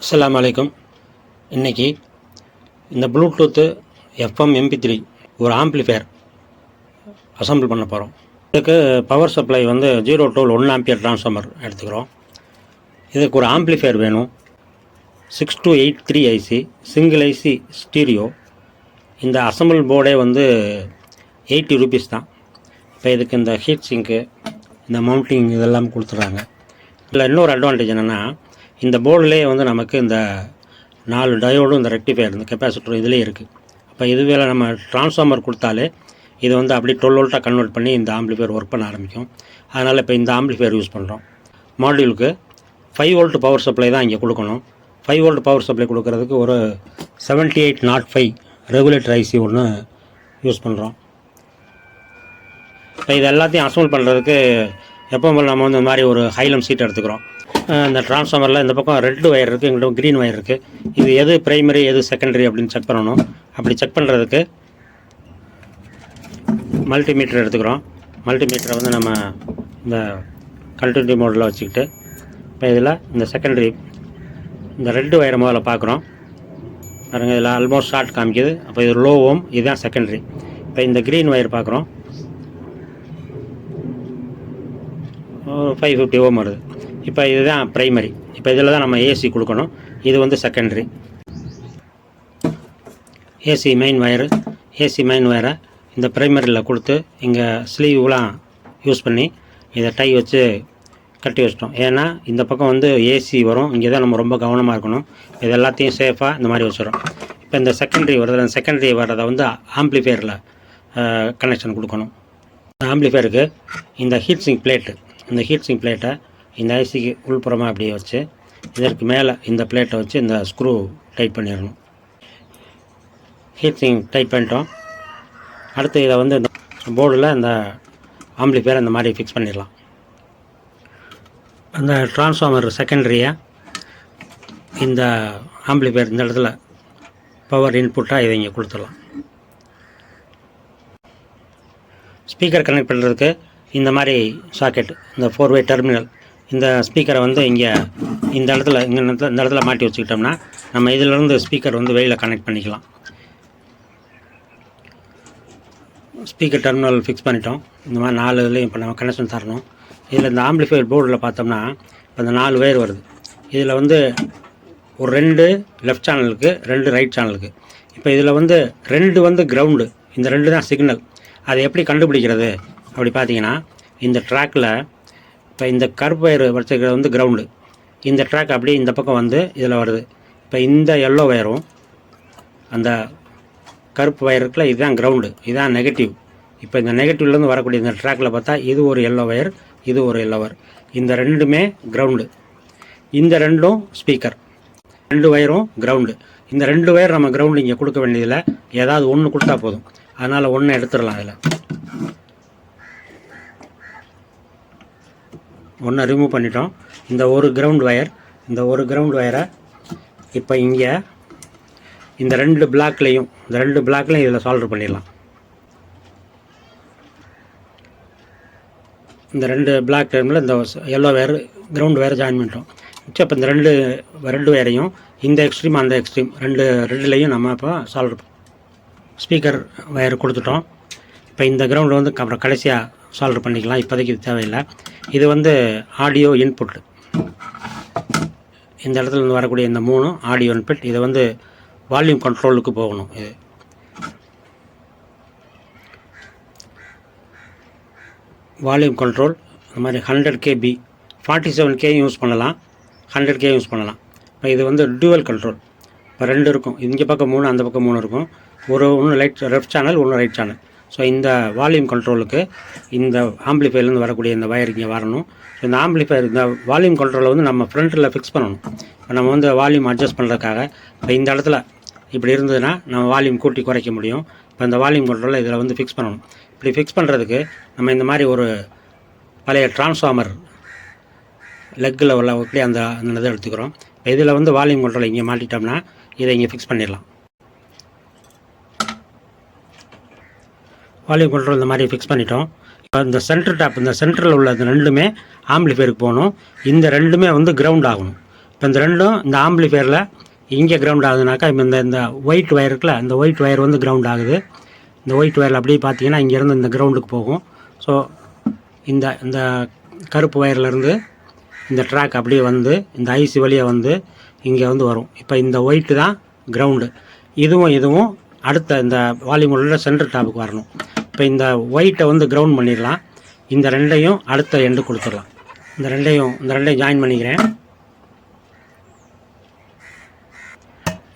அஸ்லாம் அலைக்கும். இன்றைக்கி இந்த ப்ளூடூத்து எஃப்எம் எம்பி த்ரீ ஒரு ஆம்ப்ளிஃபையர் அசம்பிள் பண்ண போகிறோம் இதுக்கு பவர் சப்ளை வந்து ஜீரோ டோல் ஒன் ஆம்பியர் ட்ரான்ஸ்ஃபார்மர் எடுத்துக்கிறோம். இதுக்கு ஒரு ஆம்ப்ளிஃபையர் வேணும். Six two eight three IC single IC stereo இந்த அசம்பிள் போர்டே வந்து எயிட்டி ருபீஸ் தான். இப்போ இதுக்கு இந்த ஹீட் சிங்க்கு இந்த மவுண்டிங் இதெல்லாம் கொடுத்துட்றாங்க. இதில் இன்னொரு அட்வான்டேஜ் என்னென்னா இந்த போர்டுலேயே வந்து நமக்கு இந்த நாலு டயோடும் இந்த ரெக்டிஃபையர் இந்த கெப்பாசிட்டரும் இதிலே இருக்குது அப்போ இதுவே நம்ம ட்ரான்ஸ்ஃபார்மர் கொடுத்தாலே இது வந்து அப்படியே டுவெல் வோல்ட்டாக கன்வெர்ட் பண்ணி இந்த ஆம்பிளிஃபையர் ஒர்க் பண்ண ஆரம்பிக்கும். அதனால் இப்போ இந்த ஆம்பிளிஃபையர் யூஸ் பண்ணுறோம் மாடியூலுக்கு ஃபைவ் வோல்ட் பவர் சப்ளை தான் இங்கே கொடுக்கணும். ஃபைவ் வோல்ட் பவர் சப்ளை கொடுக்கறதுக்கு ஒரு seventy eight nought five regulator IC ஒன்று யூஸ் பண்ணுறோம் இப்போ இது எல்லாத்தையும் அசம்பிள் பண்ணுறதுக்கு எப்போ நம்ம வந்து இந்த மாதிரி ஒரு ஹைலம் சீட் எடுத்துக்கிறோம். இந்த டிரான்ஸ்ஃபார்மரில் இந்த பக்கம் ரெட் ஒயர் இருக்குது எங்கள்கிட்ட க்ரீன் ஒயர் இருக்குது இது எது ப்ரைமரி எது செகண்டரி அப்படின்னு செக் பண்ணணும். அப்படி செக் பண்ணுறதுக்கு மல்டிமீட்டர் எடுத்துக்கிறோம். மல்டிமீட்டரை வந்து நம்ம இந்த கல்டினியூ மோடில் வச்சுக்கிட்டு இப்போ இதில் இந்த செகண்டரி இந்த ரெட் ஒயரை முதல்ல பார்க்குறோம். பாருங்க இதில் ஆல்மோஸ்ட் ஷார்ட் காமிக்குது. அப்போ இது லோ இதுதான் செகண்டரி இப்போ இந்த க்ரீன் ஒயர் பார்க்குறோம். ஃபைவ் ஃபிஃப்டி ஓம் வருது. இப்போ இதுதான் ப்ரைமரி இப்போ இதில் தான் நம்ம ஏசி கொடுக்கணும். இது வந்து secondary AC main wire AC main ஒயரை இந்த ப்ரைமரியில் கொடுத்து இங்கே ஸ்லீவ்லாம் யூஸ் பண்ணி இதை டை வச்சு கட்டி வச்சிட்டோம். ஏன்னா இந்த பக்கம் வந்து ஏசி வரும். இங்கே தான் நம்ம ரொம்ப கவனமாக இருக்கணும். இது எல்லாத்தையும் சேஃபாக இந்த மாதிரி வச்சிடும் இப்போ இந்த செகண்டரி வர்றது அந்த செகண்டரி வர்றதை வந்து ஆம்ப்ளிஃபையரில் கனெக்ஷன் கொடுக்கணும். ஆம்ப்ளிஃபையருக்கு இந்த ஹீட் சிங் பிளேட்டு இந்த ஹீட் சிங் பிளேட்டை இந்த ஐசிக்கு உள்புறமாக அப்படியே வச்சு இதற்கு மேலே இந்த பிளேட்டை வச்சு இந்த ஸ்க்ரூ டைட் பண்ணிடணும். ஹீட்டிங் டைட் பண்ணிட்டோம். அடுத்து இதை வந்து இந்த போர்டில் இந்த ஆம்ப்ளிஃபையர் இந்த மாதிரி ஃபிக்ஸ் பண்ணிடலாம். அந்த டிரான்ஸ்ஃபார்மர் செகண்டரியை இந்த ஆம்பளி பேர் இந்த இடத்துல பவர் இன்புட்டாக இதை இங்கே கொடுத்துடலாம். ஸ்பீக்கர் கனெக்ட் பண்ணுறதுக்கு இந்த மாதிரி சாக்கெட் இந்த ஃபோர் வே டெர்மினல் இந்த ஸ்பீக்கரை வந்து இங்கே இந்த இடத்துல இங்கே இந்த இடத்துல மாட்டி வச்சுக்கிட்டோம்னா நம்ம இதிலிருந்து ஸ்பீக்கர் வந்து வெளியில் கனெக்ட் பண்ணிக்கலாம். ஸ்பீக்கர் டெர்மினல் ஃபிக்ஸ் பண்ணிட்டோம். இந்த மாதிரி நாலு இதுலேயும் இப்போ நம்ம கனெக்ஷன் தரணும். இதில் இந்த ஆம்பிளிஃபையர் போர்டில் பார்த்தோம்னா இப்போ இந்த நாலு வயர் வருது. இதில் வந்து ஒரு ரெண்டு லெஃப்ட் சேனலுக்கு ரெண்டு ரைட் சேனலுக்கு இப்போ இதில் வந்து ரெண்டு வந்து கிரவுண்டு இந்த ரெண்டு தான் சிக்னல் அதை எப்படி கண்டுபிடிக்கிறது? அப்படி பார்த்தீங்கன்னா இந்த ட்ராக்கில் இப்போ இந்த கருப்பு வயர் வச்சுக்கிறது வந்து கிரவுண்டு இந்த ட்ராக் அப்படியே இந்த பக்கம் வந்து இதில் வருது. இப்போ இந்த எல்லோ வயரும் அந்த கருப்பு வயர் இருக்குல்ல இதுதான் கிரவுண்டு இதுதான் நெகட்டிவ் இப்போ இந்த நெகட்டிவ்லேருந்து வரக்கூடிய இந்த ட்ராக்கில் பார்த்தா இது ஒரு எல்லோ வயர் இது ஒரு எல்லோ வயர் இந்த ரெண்டுமே கிரவுண்டு இந்த ரெண்டும் ஸ்பீக்கர் ரெண்டு வயரும் கிரவுண்டு இந்த ரெண்டு வயர் நம்ம கிரவுண்டு இங்கே கொடுக்க வேண்டியதில்லை. ஏதாவது ஒன்று கொடுத்தா போதும். அதனால் ஒன்று எடுத்துடலாம் அதில். ஒன்றை ரிமூவ் பண்ணிட்டோம். இந்த ஒரு கிரவுண்ட் ஒயர் இந்த ஒரு கிரவுண்ட் ஒயரை இப்போ இங்கே இந்த ரெண்டு பிளாக்லேயும் இந்த ரெண்டு பிளாக்லையும் இதில் சால்டர் பண்ணிடலாம். இந்த ரெண்டு பிளாக் டைமில் இந்த yellow wire ground wire join பண்ணிட்டோம். மிச்சம் இப்போ இந்த ரெண்டு ரெண்டு வேரையும் இந்த எக்ஸ்ட்ரீம் அந்த எக்ஸ்ட்ரீம் ரெண்டு ரெண்டுலேயும் நம்ம இப்போ சால்வ் ஸ்பீக்கர் வயர் கொடுத்துட்டோம். இப்போ இந்த கிரவுண்டில் வந்து அப்புறம் கடைசியாக சால்வ் பண்ணிக்கலாம். இப்போதைக்கு தேவையில்லை. இது வந்து ஆடியோ இன்புட் இந்த இடத்துல இருந்து வரக்கூடிய இந்த மூணு ஆடியோ இன்புட் இது வந்து வால்யூம் கண்ட்ரோலுக்கு போகணும். இது. வால்யூம் கண்ட்ரோல் இந்த மாதிரி hundred KB forty seven K use பண்ணலாம். ஹண்ட்ரட் கே யூஸ் பண்ணலாம். இப்போ இது வந்து டுவல் கண்ட்ரோல் இப்போ ரெண்டு இருக்கும். இங்கே பக்கம் மூணு அந்த பக்கம் மூணு இருக்கும். ஒரு ஒன்று லைட் லெஃப்ட் சேனல் ஒன்று ரைட் சேனல் ஸோ இந்த வால்யூம் கண்ட்ரோலுக்கு இந்த ஆம்பிளிஃபைலேருந்து வரக்கூடிய இந்த வயர் இங்கே வரணும். ஸோ இந்த ஆம்பிளிஃபையர் இந்த வால்யூம் கண்ட்ரோலை வந்து நம்ம ஃப்ரண்ட்டில் ஃபிக்ஸ் பண்ணணும். இப்போ நம்ம வந்து வால்யூம் அட்ஜஸ்ட் பண்ணுறதுக்காக இப்போ இந்த இடத்துல இப்படி இருந்ததுன்னா நம்ம வால்யூம் கூட்டி குறைக்க முடியும். இப்போ இந்த வால்யூம் கண்ட்ரோலை இதில் வந்து ஃபிக்ஸ் பண்ணணும். இப்படி ஃபிக்ஸ் பண்ணுறதுக்கு நம்ம இந்த மாதிரி ஒரு பழைய டிரான்ஸ்ஃபார்மர் லெக்கில் உள்ள எப்படி அந்த அந்த இதை எடுத்துக்கிறோம். இப்போ இதில் வந்து வால்யூம் கண்ட்ரோல் இங்கே மாட்டிட்டோம்னா இதை இங்கே ஃபிக்ஸ் பண்ணிடலாம். வால்யூம் கண்ட்ரோல் இந்த மாதிரி ஃபிக்ஸ் பண்ணிட்டோம். இப்போ இந்த சென்டர் டாப் இந்த சென்டரில் உள்ள இந்த ரெண்டுமே ஆம்பிளிஃபேருக்கு போகணும். இந்த ரெண்டுமே வந்து கிரவுண்ட் ஆகணும். இப்போ இந்த ரெண்டும் இந்த ஆம்பிளிஃபேரில் இங்கே கிரவுண்ட் ஆகுதுனாக்கா இப்போ இந்த இந்த ஒயிட் ஒயர் இருக்குல்ல இந்த ஒயிட் ஒயர் வந்து கிரவுண்ட் ஆகுது. இந்த ஒயிட் ஒயரில் அப்படியே பார்த்தீங்கன்னா இங்கேருந்து இந்த கிரவுண்டுக்கு போகும். ஸோ இந்த இந்த கருப்பு ஒயர்லேருந்து இந்த ட்ராக் அப்படியே வந்து இந்த ஐசி வழியாக வந்து இங்கே வந்து வரும். இப்போ இந்த ஒயிட்டு தான் கிரவுண்டு இதுவும் இதுவும் அடுத்த இந்த வால்யூமோட சென்டர் டாப்புக்கு வரணும். இப்போ இந்த ஒயிட்டை வந்து கிரவுண்ட் பண்ணிடலாம். இந்த ரெண்டையும் அடுத்த எண்டு கொடுத்துடலாம். இந்த ரெண்டையும் இந்த ரெண்டையும் ஜாயின் பண்ணிக்கிறேன்.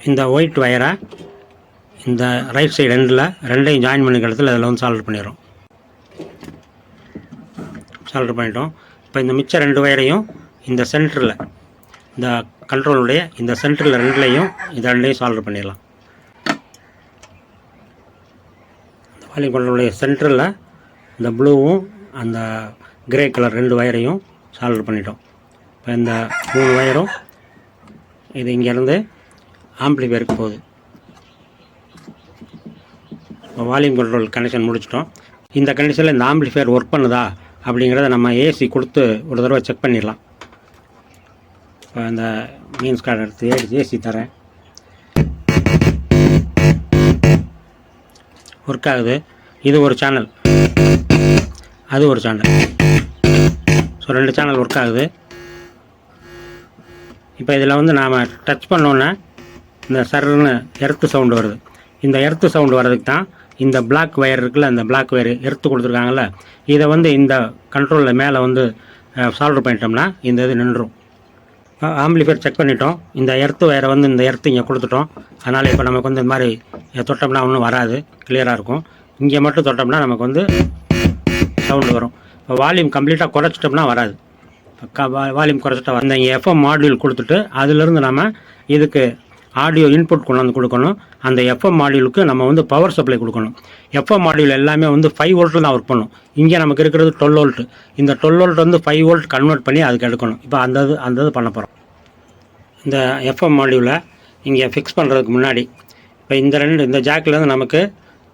இந்த ஒயிட் ஒயரை இந்த ரைட் சைடு எண்டில் ரெண்டையும் ஜாயின் பண்ணிக்கிறதுல அதில் வந்து சால்வ் பண்ணிடுறோம். சால்வ் பண்ணிட்டோம். இப்போ இந்த மிச்ச ரெண்டு வயரையும் இந்த சென்டரில் இந்த கண்ட்ரோலுடைய இந்த சென்டரில் ரெண்டுலையும் இந்த ரெண்டையும் சால்வ் பண்ணிடலாம். இந்த வால்யூம் சென்டரில் இந்த ப்ளூவும் அந்த கிரே கலர் ரெண்டு ஒயரையும் சால்வ் பண்ணிட்டோம். இப்போ இந்த மூணு ஒயரும் இது இங்கேருந்து ஆம்ப்ளிஃபையருக்கு போகுது. இப்போ வால்யூம் கண்ட்ரோல் கனெக்ஷன் முடிச்சிட்டோம். இந்த கண்டிஷனில் இந்த ஆம்ப்ளிஃபையர் ஒர்க் பண்ணுதா அப்படிங்கிறத நம்ம ஏசி கொடுத்து ஒரு தடவை செக் பண்ணிடலாம். இப்போ இந்த மீன்ஸ் கார்டு எடுத்து ஏசி ஏசி தரேன். ஒர்க் ஆகுது இது ஒரு சேனல் அது ஒரு சேனல் ஸோ ரெண்டு சேனல் ஒர்க் ஆகுது இப்போ இதில் வந்து நாம் டச் பண்ணோன்னே இந்த சர்ன்னு எர்த்து சவுண்டு வருது. இந்த எர்த்து சவுண்டு வர்றதுக்கு தான் இந்த பிளாக் ஒயர் இருக்குல்ல இந்த பிளாக் ஒயர் எர்த்து கொடுத்துருக்காங்கல்ல இதை வந்து இந்த கண்ட்ரோலில் மேலே வந்து சால்வ் பண்ணிட்டோம்னா இந்த இது நின்றும். ஆம்பிளிஃபையர் செக் பண்ணிட்டோம். இந்த எர்த்து வேறு வந்து இந்த எர்த்து இங்கே கொடுத்துட்டோம். அதனால் இப்போ நமக்கு வந்து இந்த மாதிரி தொட்டோம்னா ஒன்றும் வராது. கிளியராக இருக்கும். இங்கே மட்டும் தொட்டோம்னா நமக்கு வந்து சவுண்டு வரும். இப்போ வால்யூம் கம்ப்ளீட்டாக குறைச்சிட்டோம்னா வராது. வால்யூம் குறைச்சிட்டா வந்த இங்கே எஃப்எம் மாடியூல் கொடுத்துட்டு அதிலிருந்து நம்ம இதுக்கு ஆடியோ இன்புட் கொண்டாந்து கொடுக்கணும். அந்த எஃப்எம் மாடியூலுக்கு நம்ம வந்து பவர் சப்ளை கொடுக்கணும். எஃப்எம் மாடியூல் எல்லாமே வந்து ஃபைவ் வோல்ட்டில் தான் ஒர்க் பண்ணும். இங்கே நமக்கு இருக்கிறது டுவெல் வோல்ட் இந்த டுவெல் வோல்ட் வந்து ஃபைவ் வோல்ட் கன்வெர்ட் பண்ணி அதுக்கு எடுக்கணும். இப்போ அந்த இது அந்த இது பண்ண போகிறோம் இந்த எஃப்எம் மாடியூலை இங்கே ஃபிக்ஸ் பண்ணுறதுக்கு முன்னாடி இப்போ இந்த ரெண்டு இந்த ஜாக்லேருந்து நமக்கு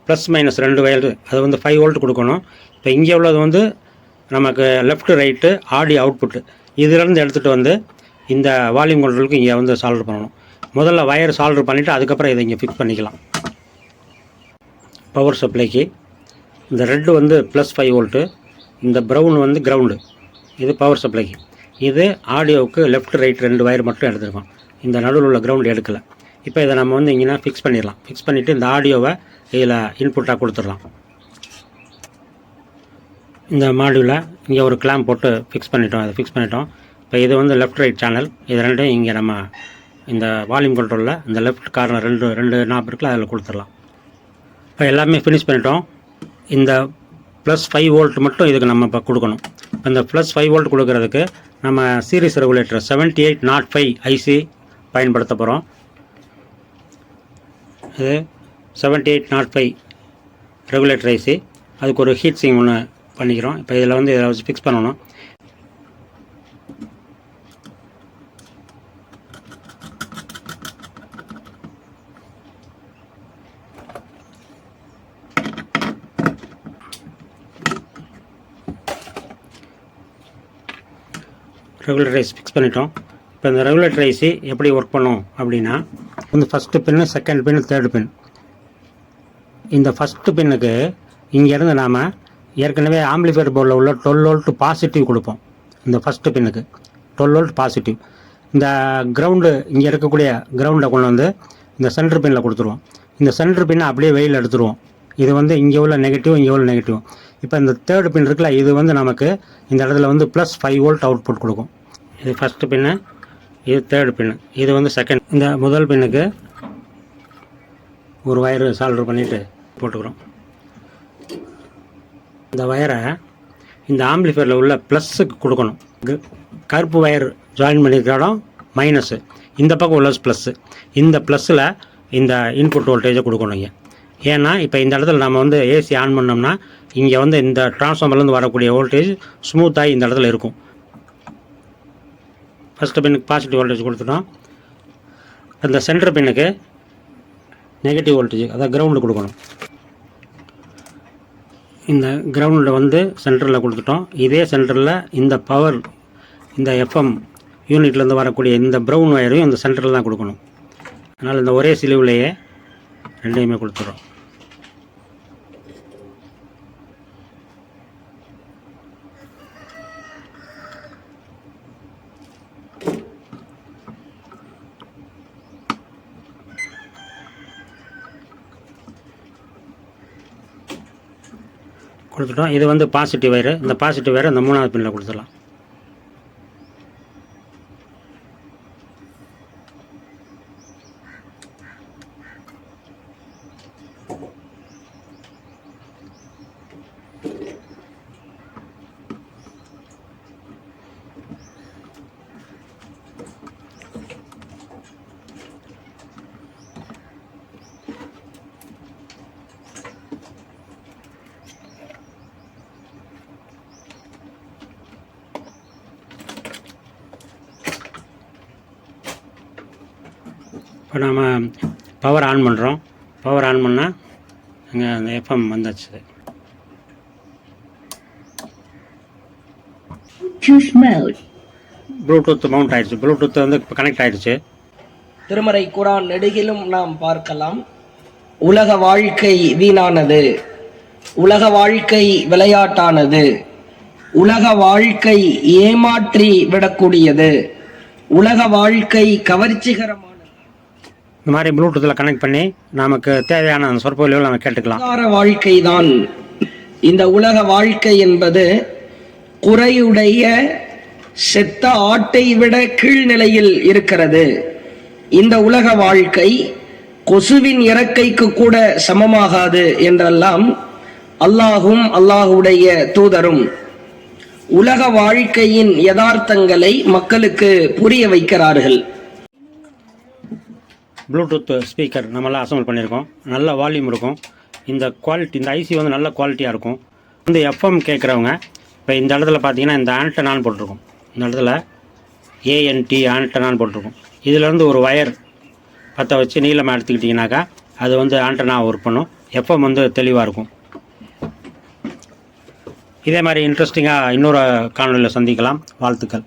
ப்ளஸ் மைனஸ் ரெண்டு வயல் அது வந்து ஃபைவ் வோல்ட் கொடுக்கணும். இப்போ இங்கே உள்ளது வந்து நமக்கு லெஃப்ட் ரைட்டு ஆடியோ அவுட்புட்டு இதிலேருந்து எடுத்துகிட்டு வந்து இந்த வால்யூம் கண்ட்ரோலுக்கு இங்கே வந்து சால்வ் பண்ணணும். முதல்ல வயர் சால்டர் பண்ணிவிட்டு அதுக்கப்புறம் இதை இங்கே ஃபிக்ஸ் பண்ணிக்கலாம். பவர் சப்ளைக்கு இந்த ரெட்டு வந்து ப்ளஸ் ஃபைவ் வோல்ட்டு இந்த ப்ரௌன் வந்து கிரவுண்டு இது பவர் சப்ளைக்கு இது ஆடியோவுக்கு லெஃப்ட் ரைட் ரெண்டு வயர் மட்டும் எடுத்துருக்கோம். இந்த நடுவில் உள்ள கிரவுண்டு எடுக்கலை. இப்போ இதை நம்ம வந்து இங்கேனா ஃபிக்ஸ் பண்ணிடலாம். ஃபிக்ஸ் பண்ணிவிட்டு இந்த ஆடியோவை இதில் இன்புட்டாக கொடுத்துடலாம். இந்த மாடியூவில் இங்கே ஒரு கிளாம் போட்டு ஃபிக்ஸ் பண்ணிட்டோம். அதை ஃபிக்ஸ் பண்ணிட்டோம். இப்போ இது வந்து லெஃப்ட் ரைட் சேனல் இது ரெண்டையும் இங்கே நம்ம இந்த வால்யூம் கண்ட்ரோலில் இந்த லெஃப்ட் கார்னர் ரெண்டு ரெண்டு நாப் இருக்குல்ல அதில் கொடுத்துடலாம். இப்போ எல்லாமே ஃபினிஷ் பண்ணிட்டோம். இந்த ப்ளஸ் ஃபைவ் வோல்ட் மட்டும் இதுக்கு நம்ம இப்போ கொடுக்கணும். இப்போ இந்த ப்ளஸ் ஃபைவ் வோல்ட் கொடுக்கறதுக்கு நம்ம series regulator seventy eight nought five IC பயன்படுத்த போகிறோம் இது seventy eight nought five regulator IC அதுக்கு ஒரு ஹீட் சிங் ஒன்று பண்ணிக்கிறோம். இப்போ இதில் வந்து இதில் வச்சு ஃபிக்ஸ் பண்ணணும். ரெகுலேட்டர் ரைஸ் ஃபிக்ஸ் பண்ணிட்டோம். இப்போ இந்த ரெகுலேட்டர் ஐசி எப்படி ஒர்க் பண்ணும் அப்படின்னா வந்து first pin second pin third pin இந்த ஃபஸ்ட்டு பின்னுக்கு இங்கேருந்து நாம் ஏற்கனவே ஆம்பிளிஃபையர் போர்டில் உள்ள டுவெல் வோல்ட் பாசிட்டிவ் கொடுப்போம். இந்த ஃபஸ்ட்டு பின்னுக்கு டுவெல் வோல்ட் பாசிட்டிவ் இந்த கிரவுண்டு இங்கே இருக்கக்கூடிய கிரவுண்டை கொண்டு வந்து இந்த சென்டர் பின்னில் கொடுத்துருவோம். இந்த சென்டர் பின்னை அப்படியே வெயில் எடுத்துருவோம். இது வந்து இங்கே உள்ள நெகட்டிவ் இங்கே உள்ள நெகட்டிவ் இப்போ இந்த தேர்டு பின் இருக்குல்ல இது வந்து நமக்கு இந்த இடத்துல வந்து ப்ளஸ் ஃபைவ் வோல்ட் அவுட்புட் கொடுக்கும். இது ஃபஸ்ட்டு பின்னு இது தேர்டு பின்னு இது வந்து செகண்ட் இந்த முதல் பின்னுக்கு ஒரு ஒயரு சால்டர் பண்ணிவிட்டு போட்டுக்கிறோம். இந்த ஒயரை இந்த ஆம்பிளிஃபையரில் உள்ள ப்ளஸ்ஸுக்கு கொடுக்கணும். க- கருப்பு ஒயர் ஜாயின் பண்ணியிருக்கிற இடம் மைனஸு இந்த பக்கம் உள்ள ப்ளஸ்ஸு இந்த ப்ளஸ்ஸில் இந்த இன்புட் வோல்டேஜை கொடுக்கணும் இங்கே. ஏன்னா இப்போ இந்த இடத்துல நம்ம வந்து ஏசி ஆன் பண்ணோம்னா இங்கே வந்து இந்த டிரான்ஸ்ஃபார்மர்லேருந்து வரக்கூடிய வோல்டேஜ் ஸ்மூத்தாகி இந்த இடத்துல இருக்கும். ஃபஸ்ட்டு பின்னுக்கு பாசிட்டிவ் வோல்டேஜ் கொடுத்துட்டோம். அந்த சென்டர் பின்னுக்கு நெகட்டிவ் வோல்டேஜ் அதான் கிரவுண்டு கொடுக்கணும். இந்த கிரவுண்டில் வந்து சென்டரில் கொடுத்துட்டோம். இதே சென்டரில் இந்த பவர் இந்த எஃப்எம் யூனிட்லேருந்து வரக்கூடிய இந்த ப்ரௌன் ஒயரையும் இந்த சென்டரில் தான் கொடுக்கணும். அதனால் இந்த ஒரே சிலுவிலேயே ரெண்டையுமே கொடுத்துட்றோம். கொடுத்துட்டோம். இது வந்து பாசிட்டிவ் வயரு இந்த பாசிட்டிவ் வயரை இந்த மூணாவது பின்னில் கொடுத்துடலாம். இப்போ நாம் பவர் ஆன் பண்ணுறோம் பவர் ஆன் பண்ணால் அங்கே அந்த எஃப்எம் வந்தாச்சு. ப்ளூடூத் மவுண்ட் ஆயிடுச்சு. ப்ளூடூத் வந்து இப்போ கனெக்ட் ஆயிடுச்சு. திருமறை குரான் நெடுகிலும் நாம் பார்க்கலாம். உலக வாழ்க்கை வீணானது. உலக வாழ்க்கை விளையாட்டானது. உலக வாழ்க்கை ஏமாற்றி விடக்கூடியது. உலக வாழ்க்கை கவர்ச்சிகரமானது இந்த மாதிரி ப்ளூடூத்தில் கனெக்ட் பண்ணி நமக்கு தேவையான அந்த சொற்பொழிவில் நம்ம கேட்டுக்கலாம். வாழ்க்கை தான் இந்த உலக வாழ்க்கை என்பது குறையுடைய செத்த ஆட்டை விட கீழ்நிலையில் இருக்கிறது. இந்த உலக வாழ்க்கை கொசுவின் இறக்கைக்கு கூட சமமாகாது என்றெல்லாம் அல்லாஹும் அல்லாஹுடைய தூதரும் உலக வாழ்க்கையின் யதார்த்தங்களை மக்களுக்கு புரிய வைக்கிறார்கள். ப்ளூடூத் ஸ்பீக்கர் நம்மளாம் அசம்பிள் பண்ணியிருக்கோம். நல்ல வால்யூம் இருக்கும். இந்த குவாலிட்டி இந்த ஐசி வந்து நல்ல குவாலிட்டியாக இருக்கும். வந்து எஃப்எம் கேட்குறவங்க இப்போ இந்த இடத்துல பார்த்தீங்கன்னா இந்த ஆண்டனான் போட்டிருக்கும். இந்த இடத்துல ஏஎன்டி ஆண்டனான் போட்டிருக்கும். இதிலேருந்து ஒரு ஒயர் பற்ற வச்சு நீளமாக எடுத்துக்கிட்டிங்கனாக்கா அது வந்து ஆண்டனா ஒர்க் பண்ணும். எஃப்எம் வந்து தெளிவாக இருக்கும். இதே மாதிரி இன்ட்ரெஸ்டிங்காக இன்னொரு காணொலியில் சந்திக்கலாம். வாழ்த்துக்கள்.